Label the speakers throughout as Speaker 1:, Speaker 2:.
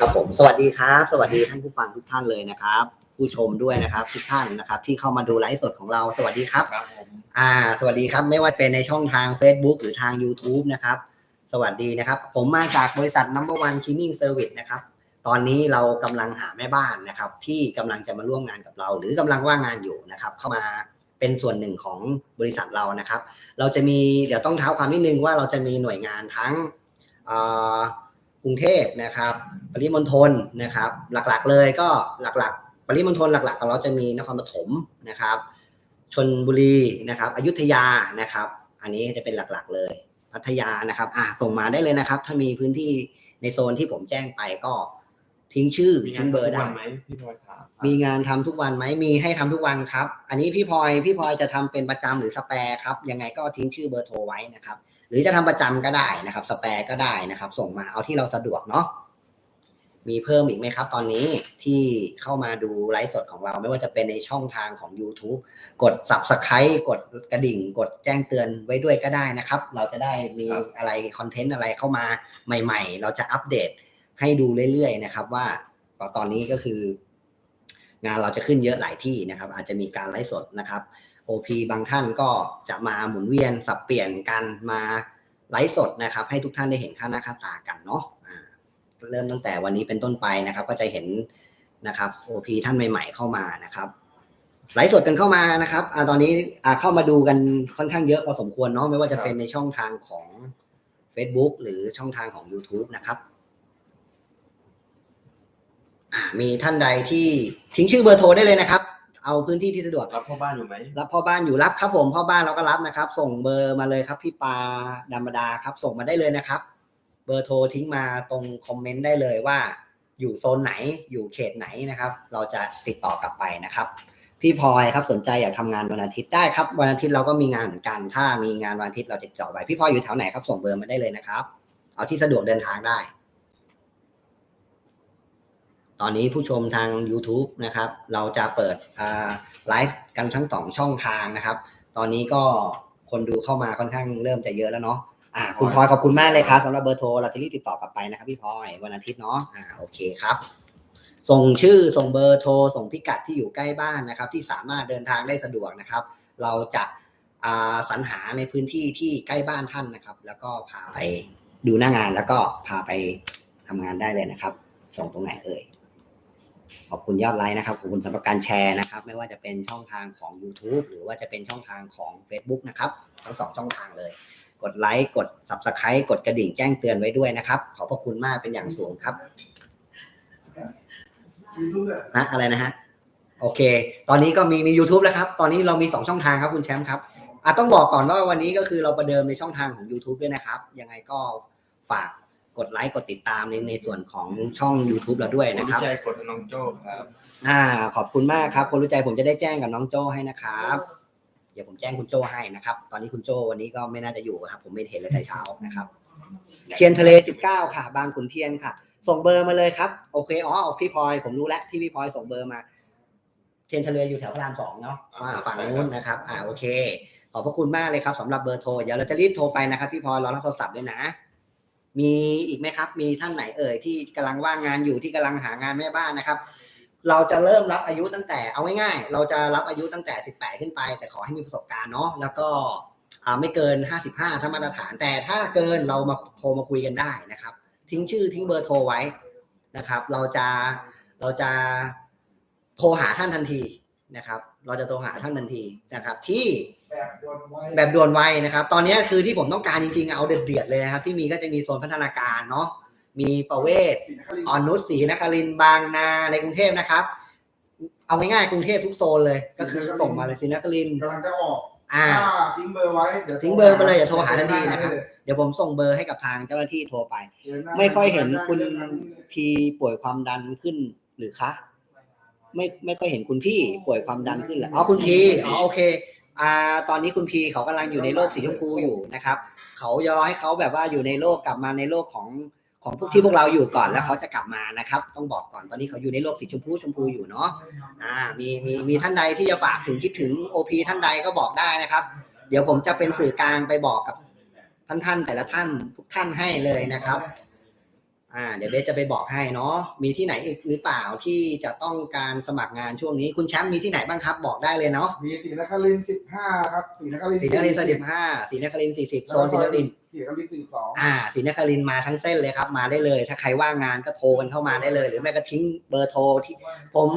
Speaker 1: ครับผมสวัสดีครับ สวัสดีท่านผู้ฟังทุกท่านเลยนะครับ ผู้ชมด้วยนะครับ ทุกท่านนะครับ ที่เข้ามาดูไลฟ์สดของเราสวัสดีครับ
Speaker 2: ครับผม
Speaker 1: อ่า สวัสดีครับไม่ว่าเป็นในช่องทาง Facebook หรือทาง YouTube นะครับ สวัสดีนะครับ ผมมาจากบริษัท Number One Cleaning Service นะครับ ตอนนี้เรากำลังหาแม่บ้านนะครับ ที่กำลังจะมาร่วมงานกับเรา หรือกำลังว่างงานอยู่นะครับ เข้ามาเป็นส่วนหนึ่งของบริษัทเรานะครับ เราจะมีเดี๋ยวต้องเท้าความนิดนึงว่าเราจะมีหน่วยงานทั้งเอ่อ กรุงเทพนะครับ ปริมณฑลนะครับ หลักๆเลยก็หลักๆ ปริมณฑลหลักๆของเราจะมีนครปฐมนะครับชนบุรีนะครับอยุธยานะครับ อันนี้จะเป็นหลักๆเลยพัทยานะครับอะส่งมาได้เลยนะครับ ถ้ามีพื้นที่ในโซนที่ผมแจ้งไปก็ทิ้งชื่อ
Speaker 2: มีงา
Speaker 1: ทิ้
Speaker 2: น
Speaker 1: งเบอร์
Speaker 2: ทุก
Speaker 1: ได้
Speaker 2: วันไหมพี่พลอยถาม
Speaker 1: มีงานทำทุกวันไหมมีให้ทำทุกวันครับ อันนี้พี่พลอยพี่พลอยจะทำเป็นประจำหรือสแปร์ครับยังไงก็ทิ้งชื่อเบอร์โทรไว้นะครับ หรือจะทำประจำก็ได้นะครับ สแปร์ก็ได้นะครับ ส่งมาเอาที่เราสะดวกเนาะมีเพิ่มอีกไหมครับ ตอนนี้ที่เข้ามาดูไลฟ์สดของเราไม่ว่าจะเป็นในช่องทางของ YouTube กด Subscribe กดกระดิ่ง กดแจ้งเตือนไว้ด้วยก็ได้นะครับ เราจะได้มีอะไรคอนเทนต์อะไรเข้ามาใหม่ ๆ เราจะอัปเดตให้ดูเรื่อยๆนะครับ ว่าตอนนี้ก็คืองานเราจะขึ้นเยอะหลายที่นะครับ อาจจะมีการไลฟ์สดนะครับ OP บางท่านก็จะมาหมุนเวียนสับเปลี่ยนกันมาไลฟ์สดนะครับ ให้ทุกท่านได้เห็นค่าหน้าค่าตากันเนาะเริ่มตั้งแต่วันนี้เป็นต้นไปนะครับ ก็จะเห็นนะครับ OP ท่านใหม่ ๆ เข้ามานะครับไลฟ์สดกันเข้ามานะครับอตอนนี้เข้ามาดูกันค่อนข้างเยอะพอสมควรเนาะไม่ว่าจะเป็นในช่องทางของ Facebook หรือช่องทางของ YouTube นะครับมีท่านใดที่ทิ้งชื่อเบอร์โทรได้เลยนะครับ เอาพื้นที่ที่สะดวก
Speaker 2: รับพ่อบ้านอยู่ไหม
Speaker 1: รับพ่อบ้านอยู่รับครับผมพ่อบ้านเราก็รับนะครับ ส่งเบอร์มาเลยครับพี่ปาดามดาครับ ส่งมาได้เลยนะครับ เบอร์โทรทิ้งมาตรงคอมเมนต์ได้เลยว่า อยู่โซนไหนอยู่เขตไหนนะครับ เราจะติดต่อกลับไปนะครับ พี่พลอยครับสนใจอยากทำงานวันอาทิตย์ได้ครับ วันอาทิตย์เราก็มีงานเหมือนกันถ้ามีงานวันอาทิตย์เราจะติดต่อไปพี่พลอยอยู่แถวไหนครับส่งเบอร์มาได้เลยนะครับ เอาที่สะดวกเดินทางได้ ตอนนี้ผู้ชมทาง YouTube นะครับ เราจะเปิดไลฟ์กันทั้งสองช่องทางนะครับ ตอนนี้ก็คนดูเข้ามาค่อนข้างเริ่มจะเยอะแล้วเนาะอ่าคุณพลอยขอบคุณมากเลยครับสำหรับเบอร์โทรเราจะรีบติดต่อกลับไปนะครับพี่พลอยวันอาทิตย์เนาะอ่าโอเคครับ ส่งชื่อส่งเบอร์โทร ส่งพิกัดที่อยู่ใกล้บ้านนะครับ ที่สามารถเดินทางได้สะดวกนะครับ เราจะอ่าสรรหาในพื้นที่ที่ใกล้บ้านท่านนะครับ แล้วก็พาไปดูหน้างานแล้วก็พาไปทำงานได้เลยนะครับ ส่งตรงไหนเอ่ย ขอบคุณยอดไลค์นะครับ ขอบคุณสำหรับการแชร์นะครับ ไม่ว่าจะเป็นช่องทางของ YouTube หรือว่าจะเป็นช่องทางของ Facebook นะครับ ทั้งสองช่องทางเลย กดไลค์กด Subscribe กดกระดิ่งแจ้งเตือนไว้ด้วยนะครับ ขอบพระคุณมากเป็นอย่างสูงครับนะอะไรนะฮะโอเค ตอนนี้ก็มีมี YouTube แล้วครับ ตอนนี้เรามี 2 ช่องทางครับคุณแชมป์ครับอะต้องบอกก่อนว่าวันนี้ก็คือเราประเดิมในช่องทางของ YouTube ด้วยนะครับ ยังไงก็ฝาก กดไลค์กดติดตามในในส่วนของช่อง YouTube เราด้วย
Speaker 2: ผม
Speaker 1: นะครับ
Speaker 2: รู้ใจกดน้องโจ้ครับ
Speaker 1: อ่า ขอบคุณมากครับ คนรู้ใจผมจะได้แจ้งกับน้องโจ้ให้นะครับ เดี๋ยวผมแจ้งคุณโจ้ให้นะครับ ตอนนี้คุณโจ้วันนี้ก็ไม่น่าจะอยู่ครับ ผมไม่เห็นเลยแต่เช้านะครับ เทียนทะเล19ค่ะ บางขุนเทียนค่ะ ส่งเบอร์มาเลยครับ โอเค อ๋อ พี่พลอย ผมรู้แล้วที่พี่พลอยส่งเบอร์มา เทียนทะเลอยู่แถวพระรามสองเนาะอ่าฝั่งนู้นนะครับ อ่า โอเค ขอบพระคุณมากเลยครับสำหรับเบอร์โทร เดี๋ยวเราจะรีบโทรไปนะครับ พี่พลอยรอรับโทรศัพท์ด้วยนะ มีอีกไหมครับ มีท่านไหนเอ่ยที่กำลังว่างงานอยู่ที่กำลังหางานแม่บ้านนะครับ เราจะเริ่มรับอายุตั้งแต่เอาง่ายๆเราจะรับอายุตั้งแต่ 18 ขึ้นไป แต่ขอให้มีประสบการณ์เนาะแล้วก็ไม่เกิน 55 ถ้ามาตรฐาน แต่ถ้าเกินเรามาโทรมาคุยกันได้นะครับ ทิ้งชื่อทิ้งเบอร์โทรไว้นะครับ เราจะเราจะโทรหาท่านทันทีนะครับ เราจะโทรหาท่านทันทีนะครับที่
Speaker 3: แบบด่วนไว
Speaker 1: แบบด่วนไวนะครับ ตอนนี้คือที่ผมต้องการจริงๆ เอาเดือดๆเลยนะครับ ที่มีก็จะมีโซนพัฒนาการเนาะมีประเวศ
Speaker 3: ศรีนครินทร์
Speaker 1: อ่อนนุชศรีนครินทร์บางนาในกรุงเทพนะครับ เอาง่ายๆกรุงเทพทุกโซนเลย ก็คือส่งมาเลยศรีนครินทร์
Speaker 3: กำลังจะออก
Speaker 1: อ่า
Speaker 3: ถ้าทิ้งเบอร์ไว้ดี๋ยว
Speaker 1: ทิ้งเบอร์มาเลยอย่าโทรหาทันทีนะครับเดี๋ยวผมส่งเบอร์ให้กับทางเจ้าหน้าที่โทรไป
Speaker 3: ดี๋วน้า
Speaker 1: ไม่ค่อยเห็นคุณ
Speaker 3: ได้ได้
Speaker 1: พีป่วยความดันขึ้นหรือคะไม่ไม่ค่อยเห็นคุณพี่ป่วยความดันขึ้นเหรออ๋อคุณพีอ๋อโอเค อ่าตอนนี้คุณพีเขากำลังอยู่ในโลกสีชมพูอยู่นะครับ เขาจะรอให้เขาแบบว่าอยู่ในโลกกลับมาในโลกของของพวกที่พวกเราอยู่ก่อนแล้วเขาจะกลับมานะครับ ต้องบอกก่อนตอนนี้เขาอยู่ในโลกสีชมพูชมพูอยู่เนาะอ่ามีมีมีท่านใดที่จะฝากถึงคิดถึงโอพีท่านใดก็บอกได้นะครับ เดี๋ยวผมจะเป็นสื่อกลางไปบอกกับท่านท่านแต่ละท่านทุกท่านให้เลยนะครับ อ่าเดี๋ยวเบสจะไปบอกให้เนาะมีที่ไหนอีกหรือเปล่าที่จะต้องการสมัครงานช่วงนี้คุณแชมป์มีที่ไหนบ้างครับบอกได้เลยเนาะ
Speaker 3: มีศรีนครินสิบห้าครับศรีนคริน
Speaker 1: ศรีนครินทร์สิบห้าศรีนครินสี่สิบโซนศรีนครินทร์
Speaker 3: ศรีนครินสี่สอง
Speaker 1: อ่าศรีนครินทร์มาทั้งเส้นเลยครับมาได้เลย ถ้าใครว่างงานก็โทรกันเข้ามาได้เลย หรือไม่ก็ทิ้งเบอร์โทรที่ ผม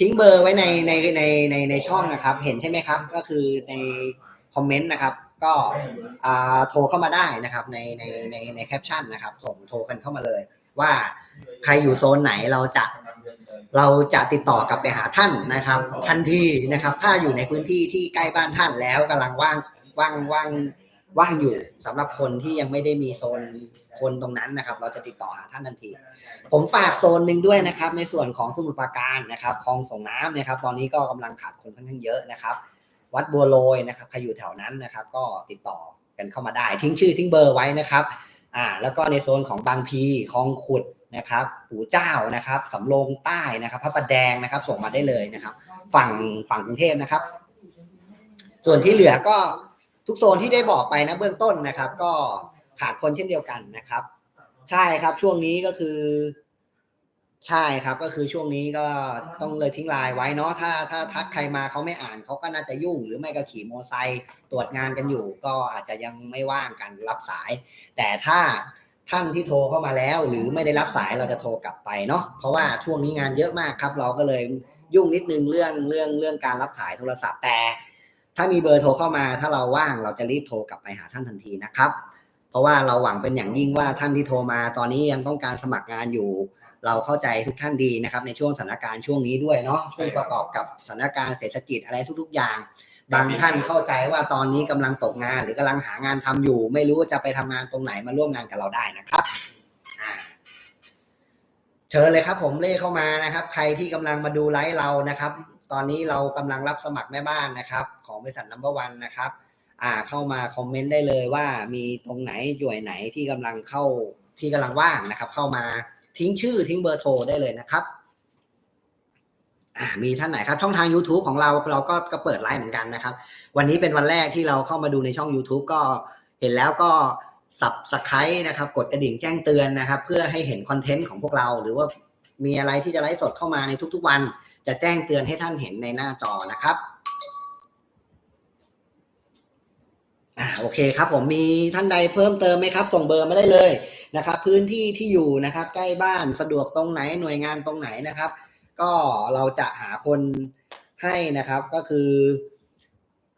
Speaker 1: ทิ้งเบอร์ไว้ในในในในในช่องนะครับ เห็นใช่ไหมครับ ก็คือในคอมเมนต์นะครับ ก็โทรเข้ามาได้นะครับในในในในแคปชั่นนะครับ ส่งโทรกันเข้ามาเลย ว่าใครอยู่โซนไหนเราจะเราจะติดต่อกลับไปหาท่านนะครับ ทันทีนะครับ ถ้าอยู่ในพื้นที่ที่ใกล้บ้านท่านแล้วกำลังว่างว่างว่างว่างอยู่สำหรับคนที่ยังไม่ได้มีโซนคนตรงนั้นนะครับ เราจะติดต่อหาท่านทันที ผมฝากโซนหนึ่งด้วยนะครับ ในส่วนของสมุทรปราการนะครับคลองส่งน้ำนะครับ ตอนนี้ก็กำลังขาดคนค่อนข้างเยอะนะครับ วัดบัวโรยนะครับใครอยู่แถวนั้นนะครับ ก็ติดต่อกันเข้ามาได้ ทิ้งชื่อทิ้งเบอร์ไว้นะครับอ่าแล้วก็ในโซนของบางพีคลองขุดนะครับปู่เจ้านะครับสำโรงใต้นะครับพระประแดงนะครับ ส่งมาได้เลยนะครับ ฝั่งฝั่งกรุงเทพนะครับ ส่วนที่เหลือก็ทุกโซนที่ได้บอกไปนะเบื้องต้นนะครับ ก็ขาดคนเช่นเดียวกันนะครับ ใช่ครับช่วงนี้ก็คือ ใช่ครับก็คือช่วงนี้ก็ต้องเลยทิ้งไลน์ไว้เนาะถ้าถ้าทักใครมาเขาไม่อ่านเขาก็น่าจะยุ่ง หรือไม่ก็ขี่มอเตอร์ไซค์ตรวจงานกันอยู่ ก็อาจจะยังไม่ว่างกันรับสาย แต่ถ้าท่านที่โทรเข้ามาแล้ว หรือไม่ได้รับสายเราจะโทรกลับไปเนาะเพราะว่าช่วงนี้งานเยอะมากครับ เราก็เลยยุ่งนิดนึงเรื่องเรื่องเรื่องการรับสายโทรศัพท์ แต่ ถ้ามีเบอร์โทรเข้ามา ถ้าเราว่างเราจะรีบโทรกลับไปหาท่านทันทีนะครับ เพราะว่าเราหวังเป็นอย่างยิ่งว่าท่านที่โทรมาตอนนี้ยังต้องการสมัครงานอยู่ เราเข้าใจทุกท่านดีนะครับในช่วงสถานการณ์ช่วงนี้ด้วยเนาะซึ่งประกอบกับสถานการณ์เศรษฐกิจอะไรทุก ๆ อย่าง บางท่านเข้าใจว่าตอนนี้กำลังตกงาน หรือกำลังหางานทำอยู่ ไม่รู้ว่าจะไปทำงานตรงไหนมาร่วมงานกับเราได้นะครับอ่าเชิญเลยครับผมเล่เข้ามานะครับ ใครที่กำลังมาดูไลฟ์เรานะครับ ตอนนี้เรากำลังรับสมัครแม่บ้านนะครับ ของบริษัทนัมเบอร์วันนะครับอ่าเข้ามาคอมเมนต์ได้เลยว่ามีตรงไหนหน่วยไหนที่กำลังเข้าที่กำลังว่างนะครับ เข้ามา ทิ้งชื่อทิ้งเบอร์โทรได้เลยนะครับมีท่านไหนครับ ช่องทาง YouTube ของเราเราก็ก็เปิดไลฟ์เหมือนกันนะครับ วันนี้เป็นวันแรกที่เราเข้ามาดูในช่อง YouTube ก็เห็นแล้วก็สับสไครต์นะครับ กดกระดิ่งแจ้งเตือนนะครับ เพื่อให้เห็นคอนเทนต์ของพวกเรา หรือว่ามีอะไรที่จะไลฟ์สดเข้ามาในทุกๆวัน จะแจ้งเตือนให้ท่านเห็นในหน้าจอนะครับอโอเคครับผมมีท่านใดเพิ่มเติมไหมครับ ส่งเบอร์มาได้เลย นะครับ พื้นที่ที่อยู่นะครับ ใกล้บ้านสะดวกตรงไหนหน่วยงานตรงไหนนะครับ ก็เราจะหาคนให้นะครับก็คือ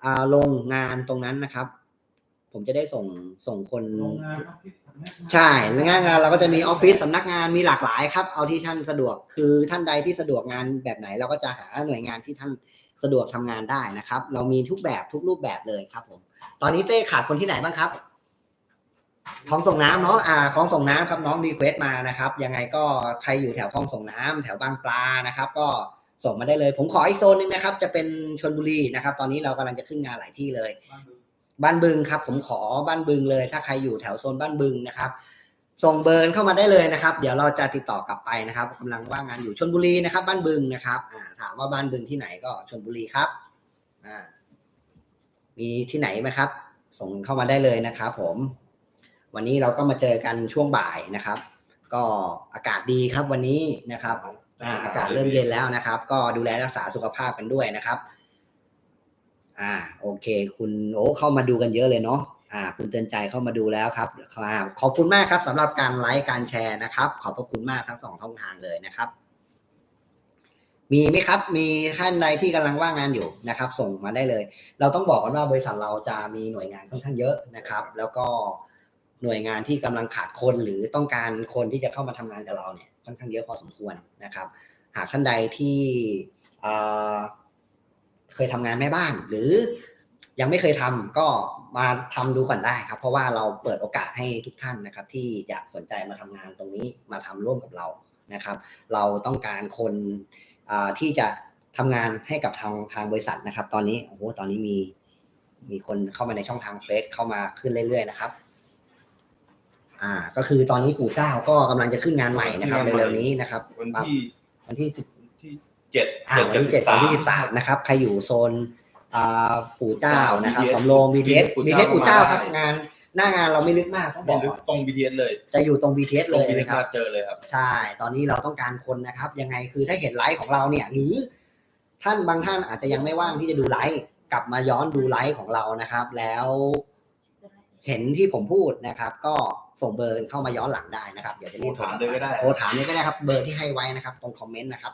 Speaker 1: อ่าลงงานตรงนั้นนะครับ ผมจะได้ส่งส่งคน
Speaker 3: โรงงานออฟฟิศสำนักงาน
Speaker 1: ใช่แล้วงานงานเราก็จะมีออฟฟิศสำนักงานมีหลากหลายครับ เอาที่ท่านสะดวกคือท่านใดที่สะดวกงานแบบไหน เราก็จะหาหน่วยงานที่ท่านสะดวกทำงานได้นะครับ เรามีทุกแบบทุกรูปแบบเลยครับผมตอนนี้เต้ขาดคนที่ไหนบ้างครับ คลองส่งน้ำเนาะอ่าคลองส่งน้ำครับน้องรีเควสมานะครับ ยังไงก็ใครอยู่แถวคลองส่งน้ำแถวบางปลานะครับ ก็ส่งมาได้เลย ผมขออีกโซนหนึงนะครับ จะเป็นชนบุรีนะครับ ตอนนี้เรากำลังจะขึ้นงานหลายที่เลย บ้านบึงครับ ผมขอบ้านบึงเลย ถ้าใครอยู่แถวโซนบ้านบึงนะครับ ส่งเบอร์เข้ามาได้เลยนะครับ เดี๋ยวเราจะติดต่อกลับไปนะครับกำลังว่างงานอยู่ชนบุรีนะครับ บ้านบึงนะครับอ่าถามว่าบ้านบึงที่ไหนก็ชนบุรีครับอ่ามีที่ไหนไหมครับ ส่งเข้ามาได้เลยนะครับ ผม วันนี้เราก็มาเจอกันช่วงบ่ายนะครับ ก็อากาศดีครับวันนี้นะครับอากาศเริ่มเย็นแล้วนะครับ ก็ดูแลรักษาสุขภาพกันด้วยนะครับ อ่า โอเค คุณโอ้เข้ามาดูกันเยอะเลยเนาะอ่า คุณเตือนใจเข้ามาดูแล้วครับอ่าขอบคุณมากครับสำหรับการไลค์การแชร์นะครับ ขอบพระคุณมากทั้งสองช่องทางเลยนะครับ มีไหมครับ มีท่านใดที่กำลังว่างงานอยู่นะครับ ส่งมาได้เลย เราต้องบอกกันว่าบริษัทเราจะมีหน่วยงานค่อนข้างเยอะนะครับ แล้วก็ หน่วยงานที่กำลังขาดคนหรือต้องการคนที่จะเข้ามาทำงานกับเราเนี่ยค่อนข้างเยอะพอสมควรนะครับ หากท่านใดที่เคยทำงานแม่บ้าน หรือยังไม่เคยทำก็มาทำดูก่อนได้ครับ เพราะว่าเราเปิดโอกาสให้ทุกท่านนะครับ ที่อยากสนใจมาทำงานตรงนี้มาทำร่วมกับเรานะครับ เราต้องการคนที่จะทำงานให้กับทางทางบริษัทนะครับ ตอนนี้โอ้โหตอนนี้มีมีคนเข้ามาในช่องทางเฟซเข้ามาขึ้นเรื่อยๆนะครับ อ่า ก็คือตอนนี้ปู่เจ้าก็กำลังจะขึ้นงานใหม่นะครับเร็วๆนี้นะครับ
Speaker 2: วันที่
Speaker 1: วันที่สิบ
Speaker 2: ที่เจ็ด
Speaker 1: อ่าวันที่เจ็ดวันที่สิบสามนะครับ ใครอยู่โซนอ่าปู่เจ้านะครับ
Speaker 2: BTS
Speaker 1: สำโรงบีเทส
Speaker 2: ปู่
Speaker 1: บี
Speaker 2: เจ้า
Speaker 1: เทสปู่เจ้าครับ
Speaker 2: มาได้
Speaker 1: งานหน้างานเราไม่ลึกมากต้องบ
Speaker 2: ไม่
Speaker 1: อก
Speaker 2: ลึก
Speaker 1: ก่อน
Speaker 2: ตรง BTS เลย
Speaker 1: จะอยู่ตรง BTS
Speaker 2: ต
Speaker 1: เล
Speaker 2: รง
Speaker 1: ย
Speaker 2: BTS
Speaker 1: นะครับ
Speaker 2: มาเจอเลยครับ
Speaker 1: ใช่ ตอนนี้เราต้องการคนนะครับ ยังไงคือถ้าเห็นไลฟ์ของเราเนี่ย หรือท่านบางท่านอาจจะยังไม่ว่างที่จะดูไลฟ์กลับมาย้อนดูไลฟ์ของเรานะครับ แล้ว เห็นที่ผมพูดนะครับ ก็ส่งเบอร์เข้ามาย้อนหลังได้นะครับเดี๋ยวจะรีบโทร
Speaker 2: ถามเลยก็ได้
Speaker 1: โทรถามเลยก็ได้ครับเบอร์ที่ให้ไว้นะครับ ตรงคอมเมนต์นะครับ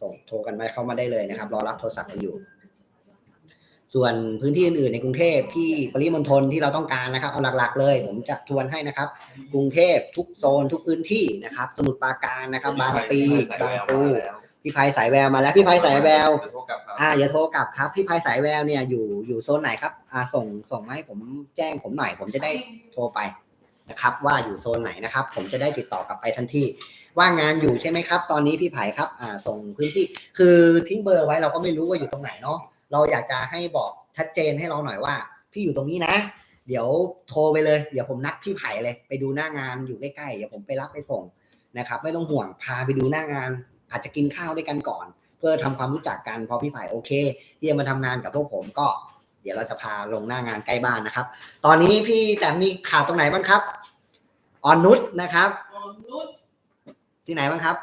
Speaker 1: ส่งโทรกันไปเข้ามาได้เลยนะครับ รอรับโทรศัพท์กันอยู่ ส่วนพื้นที่อื่นๆในกรุงเทพที่ปริมณฑลที่เราต้องการนะครับเอาหลักๆเลย ผมจะทวนให้นะครับ กรุงเทพทุกโซนทุกพื้นที่นะครับ สมุทรปราการนะครับ บางปี
Speaker 2: ใส่
Speaker 1: บาง
Speaker 2: แวว
Speaker 1: ปู
Speaker 2: มาแล้ว
Speaker 1: พี่ภัยสายแววมาแล้วพี่ภัยสายแวว
Speaker 2: เดี๋ยโทรกลับครับ
Speaker 1: อ่าอย่าโทรกลับครับ พี่ภัยสายแววเนี่ยอยู่อยู่โซนไหนครับอ่าส่งส่งมาให้ผมแจ้งผมหน่อย ผมจะได้โทรไปนะครับ ว่าอยู่โซนไหนนะครับ ผมจะได้ติดต่อกลับไปทันทีว่างงานอยู่ใช่ไหมครับ ตอนนี้พี่ไผ่ครับอ่าส่งพื้นที่คือทิ้งเบอร์ไว้เราก็ไม่รู้ว่าอยู่ตรงไหนเนาะเราอยากจะให้บอกชัดเจนให้เราหน่อยว่า พี่อยู่ตรงนี้นะ เดี๋ยวโทรไปเลย เดี๋ยวผมนัดพี่ไผ่เลย ไปดูหน้างานอยู่ใกล้ๆเดี๋ยวผมไปรับไปส่งนะครับ ไม่ต้องห่วงพาไปดูหน้างาน อาจจะกินข้าวด้วยกันก่อน เพื่อทำความรู้จักกันพอพี่ไผ่โอเคที่จะมาทำงานกับพวกผมก็ เดี๋ยวเราจะพาลงหน้างานใกล้บ้านนะครับ ตอนนี้พี่แต่มีขาดตรงไหนบ้างครับออนนุชนะครับ
Speaker 4: อ่อนนุช
Speaker 1: ที่ไหนบ้างครับ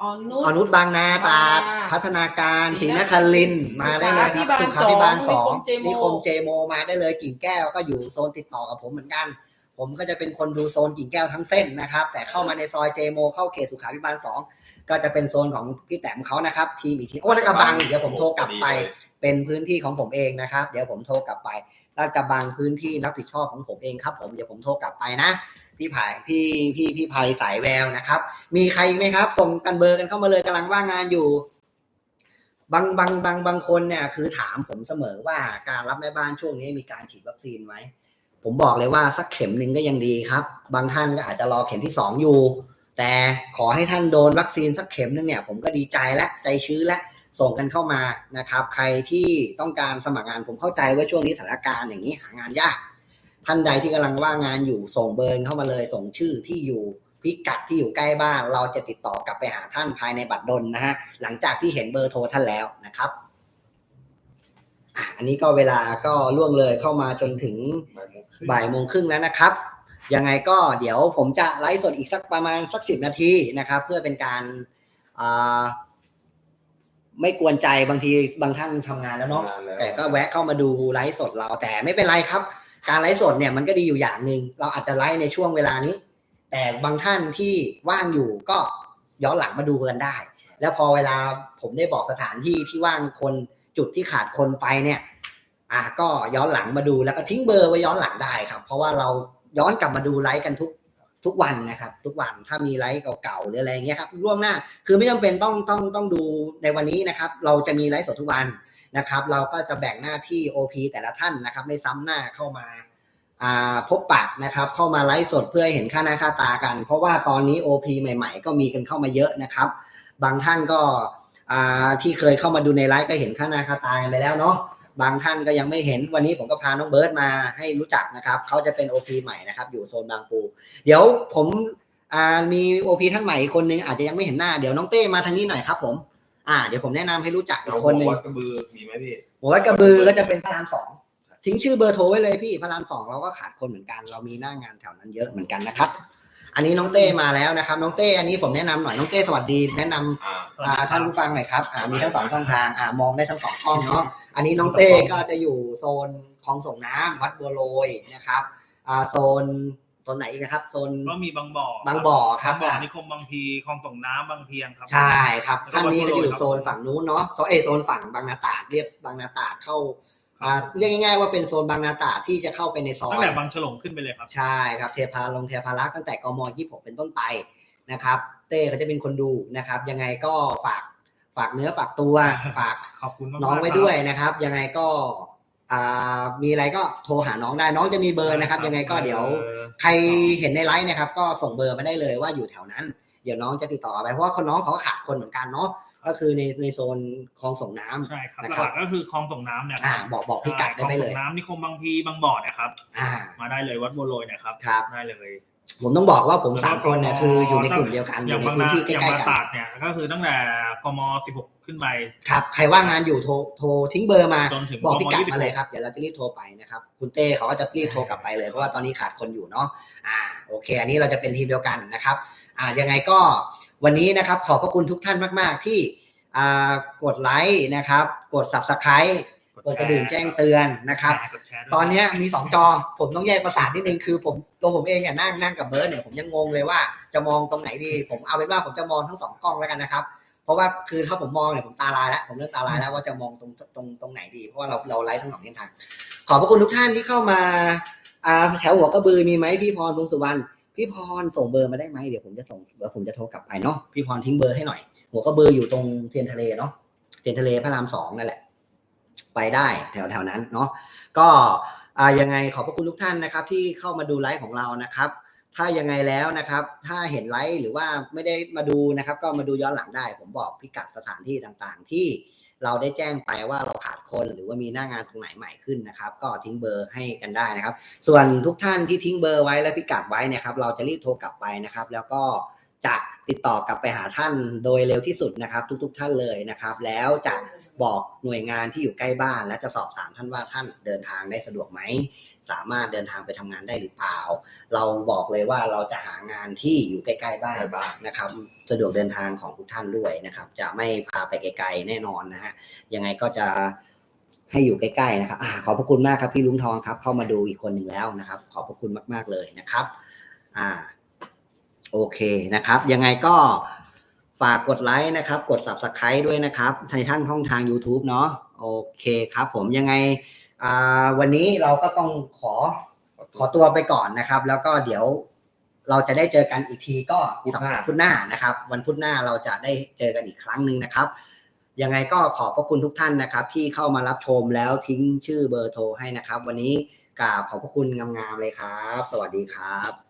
Speaker 4: อ่อนนุ
Speaker 1: ออ
Speaker 4: ช
Speaker 1: นุชบางนาตราด
Speaker 4: บางนา
Speaker 1: พัฒนาการศ
Speaker 4: ศรี
Speaker 1: รีน
Speaker 4: น
Speaker 1: ค
Speaker 4: คริ
Speaker 1: ริน
Speaker 4: น
Speaker 1: ท
Speaker 4: ทร์
Speaker 1: ร์มาได้เลยครับ
Speaker 4: สุ
Speaker 1: สุขา
Speaker 4: ขาภิ
Speaker 1: ภิบา
Speaker 4: บา
Speaker 1: ล
Speaker 4: ล
Speaker 1: สอง
Speaker 4: สอง
Speaker 1: นิ
Speaker 4: นิ
Speaker 1: ค
Speaker 4: ค
Speaker 1: ม
Speaker 4: ม
Speaker 1: เจโมมาได้เลยกิ่งแก้วก็อยู่โซนติดต่อกับผมเหมือนกัน ผมก็จะเป็นคนดูโซนกิ่งแก้วทั้งเส้นนะครับ แต่เข้ามาในซอยเจโมเข้าเขตสุขาภิบาลสอง ก็จะเป็นโซนของพี่แต้มเขานะครับ ทีมอีกทีโอ้แล้วกระบังเดี๋ยวผมโทรกลับไป เป็นพื้นที่ของผมเองนะครับ เดี๋ยวผมโทรกลับไปลาดกระบังพื้นที่รับผิดชอบของผมเองครับ ผมเดี๋ยวผมโทรกลับไปนะพี่ไผ่พี่พี่พี่ไผ่สายแววนะครับ มีใครอีกไหมครับ ส่งกันเบอร์กันเข้ามาเลยกำลังว่างงานอยู่บางบางบางบางคนเนี่ยคือถามผมเสมอว่าการรับแม่บ้านช่วงนี้มีการฉีดวัคซีนไหมผมบอกเลยว่าสักเข็มหนึ่งก็ยังดีครับ บางท่านก็อาจจะรอเข็มที่สองอยู่ แต่ขอให้ท่านโดนวัคซีนสักเข็มหนึ่งเนี่ยผมก็ดีใจและใจชื้นและส่งกันเข้ามานะครับ ใครที่ต้องการสมัครงานผมเข้าใจว่าช่วงนี้สถานการณ์อย่างนี้หางานยาก ท่านใดที่กำลังว่างงานอยู่ส่งเบอร์เข้ามาเลย ส่งชื่อที่อยู่พิกัดที่อยู่ใกล้บ้าน เราจะติดต่อกลับไปหาท่านภายในบัตรดลนะฮะหลังจากที่เห็นเบอร์โทรท่านแล้วนะครับอันนี้ก็เวลาก็ล่วงเลยเข้ามาจนถึงบ่ายโมงครึ่งแล้วนะครับ ยังไงก็เดี๋ยวผมจะไลฟ์สดอีกสักประมาณสักสิบนาทีนะครับ เพื่อเป็นการอ่าไม่กวนใจบางทีบางท่านทำงานแล้วเนาะ
Speaker 2: ทำงานแล้ว
Speaker 1: แต่ก็แวะเข้ามาดูไลฟ์สดเราแต่ไม่เป็นไรครับ การไลฟ์สดเนี่ยมันก็ดีอยู่อย่างหนึ่งเราอาจจะไลฟ์ในช่วงเวลานี้ แต่บางท่านที่ว่างอยู่ก็ย้อนหลังมาดูกันได้ แล้วพอเวลาผมได้บอกสถานที่ที่ว่างคนจุดที่ขาดคนไปเนี่ย อะก็ย้อนหลังมาดูแล้วก็ทิ้งเบอร์ไว้ย้อนหลังได้ครับ เพราะว่าเรา ย้อนกลับมาดูไลฟ์กันทุกทุกวันนะครับ ทุกวันถ้ามีไลฟ์เก่าๆหรืออะไรเงี้ยครับล่วงหน้าคือไม่จำเป็นต้องต้องต้องดูในวันนี้นะครับ เราจะมีไลฟ์สดทุกวันนะครับ เราก็จะแบ่งหน้าที่ OP แต่ละท่านนะครับ ไม่ซ้ำหน้าเข้ามาพบปะนะครับ เข้ามาไลฟ์สดเพื่อให้เห็นค่าหน้าค่าตากัน เพราะว่าตอนนี้ OP ใหม่ ๆ ก็มีกันเข้ามาเยอะนะครับ บางท่านก็ที่เคยเข้ามาดูในไลฟ์ก็เห็นค่าหน้าค่าตากันไปแล้วเนาะ บางท่านก็ยังไม่เห็นวันนี้ผมก็พาน้องเบิร์ตมาให้รู้จักนะครับเขาจะเป็น OP ใหม่นะครับ อยู่โซนบางปู เดี๋ยวผมอ่ามี OP ท่านใหม่อีกคนนึงอาจจะยังไม่เห็นหน้าเดี๋ยวน้องเต้มาทางนี้หน่อยครับ ผม อ่า เดี๋ยวผมแนะนำให้รู้จักอี
Speaker 2: เอา
Speaker 1: กคนนึง
Speaker 2: วัดกระบือมีไหมพี่
Speaker 1: หัววัดกระบือก็จะเป็นพระรามสองทิ้งชื่อเบอร์โทรไว้เลยพี่พระรามสองเราก็ขาดคนเหมือนกัน เรามีหน้างานแถวนั้นเยอะเหมือนกันนะครับ อันนี้น้องเต้มาแล้วนะครับ น้องเต้อันนี้ผมแนะนำหน่อยน้องเต้สวัสดี แนะนำ
Speaker 2: อ่า
Speaker 1: อ่าท่านผู้ฟังหน่อยครับอ่ามีทั้งสองช่องทางอ่ามองได้ทั้งสองช่องเนาะอันนี้น้องเต้ก็จะอยู่โซนคลองส่งน้ำวัดบัวโรยนะครับอ่าโซนโซนไหนอีกนะครับโซน
Speaker 5: ก็มีบางบ่อบา
Speaker 1: งบ่อครับ
Speaker 5: บางบ่อ
Speaker 1: อะ
Speaker 5: นิคมบางพีคลองส่งน้ำบางเพียงครับ
Speaker 1: ใช่ครับ
Speaker 5: แล้วก็
Speaker 1: ท่านนี้ก็จะอยู่
Speaker 5: วัดบัวโรยครับ
Speaker 1: โซนฝั่งนู้นเนาะโซนเอยโซนฝั่งบางนาตราดเรียกบางนาตราดเข้า อ่าเรียกง่ายๆว่าเป็นโซนบางนาตราดที่จะเข้าไปในซอ
Speaker 5: ตั้ง
Speaker 1: ย
Speaker 5: แต่บางฉลงขึ้นไปเลยครับ
Speaker 1: ใช่ครับเทพาลงเทพารักษ์ตั้งแต่กม26เป็นต้นไปนะครับ เต้เขาจะเป็นคนดูนะครับ ยังไงก็ฝากฝากเนื้อฝากตัวฝาก
Speaker 5: ขอบคุณมากๆ
Speaker 1: น้องไว้ด้วยนะครับ ยังไงก็อ่ามีอะไรก็โทรหาน้องได้น้องจะมีเบอร์นะครับ ยังไงก็เดี๋ยว
Speaker 5: ออ
Speaker 1: ใครเห็นในไลฟ์นะครับ ก็ส่งเบอร์มาได้เลยว่าอยู่แถวนั้น เดี๋ยวน้องจะติดต่อไปเพราะว่าคนน้องเขาก็ขาดคนเหมือนกันเนาะ ก็คือในในโซนคลองส่งน้ำ
Speaker 5: ใช่ครับ
Speaker 1: นะครับ
Speaker 5: หลักๆก็คือคลองส่งน้ำเนี่ยค
Speaker 1: อ่า
Speaker 5: รับ
Speaker 1: บอกบอกพิกัดได้ไปเลย
Speaker 5: คลองส่งน้ำนิคมบางพีบางบ่อเนะครับ
Speaker 1: อ่า
Speaker 5: มาได้เลยวัดบัวโรยเนะครับ
Speaker 1: ครับ
Speaker 5: ได้เลย
Speaker 1: ผมต้องบอกว่าผมสามคนเนี่ยคืออยู่ในกลุ่มเดียวกันอ
Speaker 5: อย่า
Speaker 1: ยู่
Speaker 5: ง
Speaker 1: ใน
Speaker 5: บาง
Speaker 1: พื้น
Speaker 5: นา
Speaker 1: ที่
Speaker 5: อย่าง
Speaker 1: ใกล้
Speaker 5: บาง
Speaker 1: ๆกัน
Speaker 5: ตราดเนี่ยก็คือตั้งแต่กม16 ขึ้นไป
Speaker 1: ครับใครว่างงานอยู่โทรโทรทิ้งเบอร์มา
Speaker 5: จนถึง
Speaker 1: บอก
Speaker 5: ก
Speaker 1: พิ
Speaker 5: ม
Speaker 1: กัด
Speaker 5: 26
Speaker 1: มาเลยครับเดี๋ยวเราจะรีบโทรไปนะครับคุณเต้เขาก็จะรีบโทรกลับไปเลยเพราะว่าตอนนี้ขาดคนอยู่เนาะอ่าโอเค อันนี้เราจะเป็นทีมเดียวกันนะครับอ่ายังไงก็ วันนี้นะครับขอบพระคุณทุกท่านมาก ๆ ที่อ่ากดไลค์นะครับ กด subscribe กดกระดิ่งแจ้งเตือนนะครับ
Speaker 5: กดแชร์ด้วย
Speaker 1: ตอนเนี้ยมีสองจอผมต้องแยกประสาทนิดนึงคือผมตัวผมเองเนี่ยนั่งนั่งกับเบิร์ดเนี่ยผมยังงงเลยว่าจะมองตรงไหนดี ผมเอาเป็นว่าผมจะมองทั้งสองกล้องแล้วกันนะครับ เพราะว่าคือถ้าผมมองเนี่ยผมตาลายแล้ว ผมเริ่มตาลายแล้วว่าจะมองตรงตรงตรงไหนดี เพราะว่าเราเราไลฟ์ทั้งสองเส้นทางขอบพระคุณทุกท่านที่เข้ามาอ่าแถวหัวกระบือมีไหมพี่พรพงสุวรรณ พี่พรส่งเบอร์มาได้ไหมเดี๋ยวผมจะส่งเดี๋ยวผมจะโทรกลับไปเนาะพี่พรทิ้งเบอร์ให้หน่อยหัวกระบืออยู่ตรงเทียนทะเลเนาะเทียนทะเลพระรามสองนั่นแหละ ไปได้แถวแถวนั้นเนาะก็อ่ายังไงขอบพระคุณทุกท่านนะครับ ที่เข้ามาดูไลฟ์ของเรานะครับ ถ้ายังไงแล้วนะครับ ถ้าเห็นไลฟ์หรือว่าไม่ได้มาดูนะครับ ก็มาดูย้อนหลังได้ ผมบอกพิกัดสถานที่ต่างๆ ที่ เราได้แจ้งไปว่าเราขาดคนหรือว่ามีหน้างานตรงไหนใหม่ขึ้นนะครับ ก็ทิ้งเบอร์ให้กันได้นะครับ ส่วนทุกท่านที่ทิ้งเบอร์ไว้และพิกัดไว้นะครับ เราจะรีบโทรกลับไปนะครับ แล้วก็จะติดต่อกลับไปหาท่านโดยเร็วที่สุดนะครับ ทุก ๆ ท่านเลยนะครับ แล้วจะบอกหน่วยงานที่อยู่ใกล้บ้าน และจะสอบถามท่านว่าท่านเดินทางได้สะดวกไหม สามารถเดินทางไปทำงานได้หรือเปล่า เราบอกเลยว่าเราจะหางานที่อยู่ใกล้ๆบ้าน
Speaker 2: ใกล้บ้าน
Speaker 1: นะครับสะดวกเดินทางของทุกท่านด้วยนะครับ จะไม่พาไปไกลๆแน่นอนนะฮะยังไงก็จะให้อยู่ใกล้ๆนะครับอาขอบพระคุณมากครับพี่ลุงทองครับ เข้ามาดูอีกคนหนึ่งแล้วนะครับ ขอบพระคุณมาก ๆเลยนะครับ อ่า โอเคนะครับ ยังไงก็ฝากกดไลค์นะครับ กด subscribe ด้วยนะครับในท่านช่องทาง YouTube เนาะโอเคครับผมยังไงอ่า วันนี้เราก็ต้องขอขอตัวไปก่อนนะครับ แล้วก็เดี๋ยวเราจะได้เจอกันอีกทีก็
Speaker 2: พุธหน้า
Speaker 1: สัปพุธหน้านะครับ วันพุธหน้าเราจะได้เจอกันอีกครั้งหนึ่งนะครับยังไงก็ขอบพระคุณทุกท่านนะครับ ที่เข้ามารับชมแล้วทิ้งชื่อเบอร์โทรให้นะครับ วันนี้กราบขอบพระคุณงามๆเลยครับ สวัสดีครับ